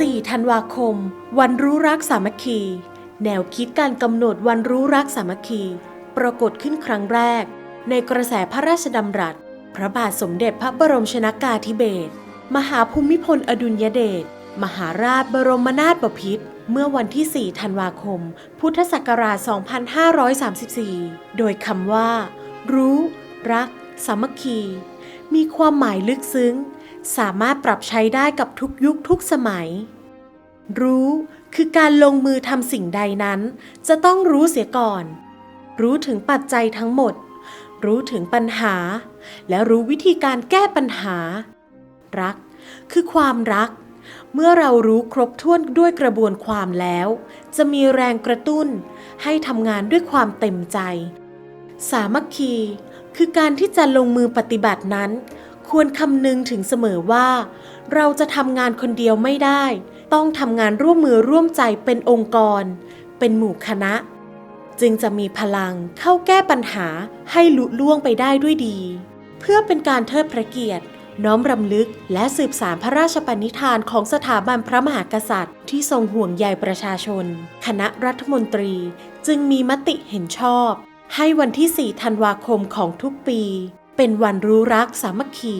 4 ธันวาคม วันรู้รักสามัคคี แนวคิดการกำหนดวันรู้รักสามัคคี ปรากฏขึ้นครั้งแรก ในกระแสพระราชดำรัส พระบาทสมเด็จพระบรมชนากาธิเบศรมหาภูมิพลอดุลยเดชมหาราชบรมนาถบพิตรเมื่อวันที่ 4 ธันวาคม พุทธศักราช 2534 โดยคำว่า รู้ รัก สามัคคี มีความหมายลึกซึ้ง สามารถปรับใช้ได้กับทุกยุคทุกสมัย รู้คือการลงมือทำสิ่งใดนั้น จะต้องรู้เสียก่อน รู้ถึงปัจจัยทั้งหมด รู้ถึงปัญหา และรู้วิธีการแก้ปัญหา รัก คือความรัก เมื่อเรารู้ครบถ้วนด้วยกระบวนความแล้ว จะมีแรงกระตุ้น ให้ทำงานด้วยความเต็มใจ สามัคคี คือการที่จะลงมือปฏิบัตินั้น ควรคำนึงถึงเสมอว่า เราจะทำงานคนเดียวไม่ได้ ต้องทำงานร่วมมือร่วมใจเป็นองค์กร เป็นหมู่คณะ จึงจะมีพลังเข้าแก้ปัญหาให้ลุล่วงไปได้ด้วยดี เพื่อเป็นการเทิดพระเกียรติ น้อมรำลึกและสืบสารพระราชปณิธานของสถาบันพระมหากษัตริย์ ที่ทรงห่วงใยประชาชน คณะรัฐมนตรีจึงมีมติเห็นชอบ ให้วันที่ 4 ธันวาคมของทุกปี เป็นวันรู้รักสามัคคี